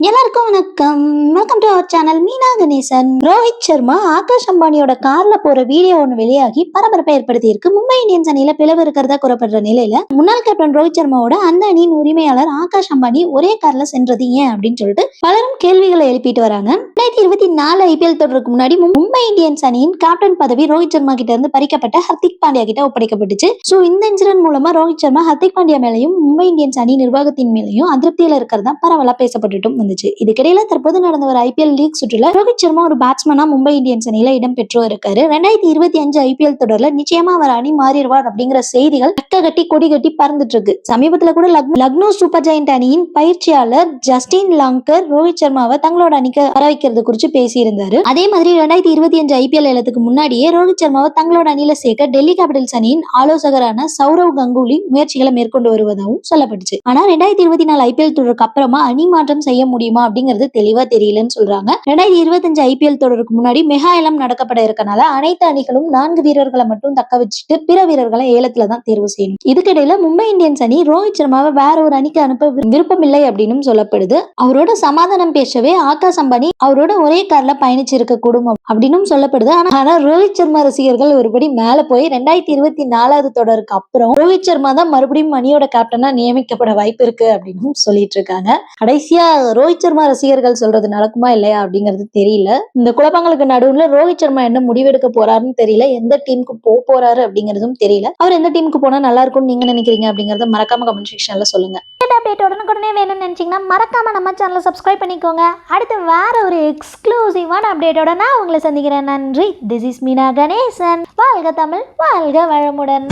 Nhớ எல்லாருக்கும் வணக்கம். Welcome to our channel Meena Ganesan. Rohit Sharma Akash அம்பானியோட கார்ல போற வீடியோ ஒன்று வெளியாகி பரபரப்பை ஏற்படுத்தி இருக்கு மும்பை இந்தியன்ஸ் அணியில பிளவு இருக்கிறதா கூறப்படுற நிலையில முன்னாள் கேப்டன் ரோஹித் சர்மாவோட அந்த அணியின் உரிமையாளர் ஆகாஷ் அம்பானி ஒரே கார்ல சென்றது ஏன் அப்படின்னு சொல்லிட்டு பலரும் கேள்விகளை எழுப்பிட்டு வராங்க. ரெண்டாயிரத்தி இருபத்தி நாலு ஐபிஎல் தொடருக்கு முன்னாடி மும்பை இந்தியன்ஸ் அணியின் கேப்டன் பதவி ரோஹித் சர்மா கிட்ட இருந்து பறிக்கப்பட்ட ஹர்திக் பாண்டியா கிட்ட ஒப்படைக்கப்பட்டுச்சு. சோ இந்த இன்சிடென்ட் மூலமா ரோஹித் சர்மா ஹர்திக் பாண்டியா மேலையும் மும்பை இந்தியன்ஸ் அணி நிர்வாகத்தின் மேலையும் அதிருப்தியில இருக்கிறதா பரவலா பேசப்பட்டுட்டும் வந்துச்சு. இது இதுக்கிடையில தற்போது நடந்த ஒரு ஐபிஎல் லீக் சுற்றுல ரோஹித் சர்மா ஒரு பேட்ஸ்மனா மும்பை இந்தியன்ஸ் அணியில இடம் பெற்று இருக்காரு. ரெண்டாயிரத்தி இருபத்தி அஞ்சு ஐபிஎல் தொடர்ல நிச்சயமா அவர் அணி மாறிடுவார் அப்படிங்கிற செய்திகள் கட்ட கட்டி கொடி கட்டி பறந்துட்டு இருக்கு. சமீபத்துல கூட லக்னோ சூப்பர் ஜெயண்ட் அணியின் பயிற்சியாளர் ஜஸ்டின் லாங்கர் ரோஹித் சர்மாவை தங்களோட அணிக்கு வர வைக்கிறது குறித்து பேசியிருந்தாரு. அதே மாதிரி ரெண்டாயிரத்தி இருபத்தி அஞ்சு ஐபிஎல் ஏலத்துக்கு முன்னாடியே ரோஹித் சர்மாவை தங்களோட அணியில சேர்க்க டெல்லி கேபிட்டல்ஸ் அணியின் ஆலோசகரான சௌரவ் கங்குலி முயற்சிகளை மேற்கொண்டு வருவதாகவும் சொல்லப்பட்டுச்சு. ஆனா ரெண்டாயிரத்தி இருபத்தி நாலு ஐபிஎல் தொடருக்கு அப்புறமா அணி மாற்றம் செய்ய முடியுமா அப்படிங்கிறது தெளிவா தெரியலன்னு சொல்றாங்க. ரெண்டாயிரத்தி இருபத்தஞ்சு ஐபிஎல் தொடருக்கு முன்னாடி மெகா ஏலம் நடக்கப்பட இருக்கனால அனைத்து அணிகளும் நான்கு வீரர்களை மட்டும் தக்க வச்சுட்டு பிற வீரர்களை ஏலத்துல தான் தேர்வு செய்யணும். இதுக்கிடையில மும்பை இந்தியன்ஸ் அணி ரோஹித் சர்மாவை வேற ஒரு அணிக்கு அனுப்ப விருப்பம் இல்லை அப்படின்னு சொல்லப்படுது. அவரோட சமாதானம் பேசவே ஆகாஷ் அம்பானி அவரோட ஒரே கார்ல பயணிச்சிருக்க கூடும் அப்படின்னு சொல்லப்படுது. ஆனா ரோஹித் சர்மா ரசிகர்கள் ஒருபடி மேல போய் ரெண்டாயிரத்தி இருபத்தி நாலாவது தொடருக்கு அப்புறம் ரோஹித் சர்மா தான் மறுபடியும் அணியோட கேப்டனா நியமிக்கப்பட வாய்ப்பு இருக்கு அப்படின்னு சொல்லிட்டு இருக்காங்க. கடைசியா ரோஹித் சர்மா ரசிகர்கள் சொல்றது நடக்குமா இல்லையா அப்படிங்கிறது தெரியல. இந்த குழப்பங்களுக்கு நடுவில் ரோஹித் சர்மா என்ன முடிவெடுக்க போறாருன்னு தெரியல. எந்த டீமுக்கு போக போறாரு அப்படிங்கிறதும் தெரியல. அவர் எந்த டீமுக்கு போனா நல்லா இருக்கும்னு நீங்க நினைக்கிறீங்க அப்படிங்கறத மறக்காம கமெண்ட் செக்ஷன்ல சொல்லுங்க. அப்டேட் உடனுக்குடனே வேணும்னு நினைச்சீங்கன்னா மறக்காம நம்ம சேனலை சப்ஸ்கிரைப் பண்ணிக்கோங்க. அடுத்து வேற ஒரு எக்ஸ்க்ளூசிவான அப்டேட்டோட நான் உங்களை சந்திக்கிறேன். நன்றி. This is Meena Ganesan. வாழ்க தமிழ் வாழ்க வளமுடன்.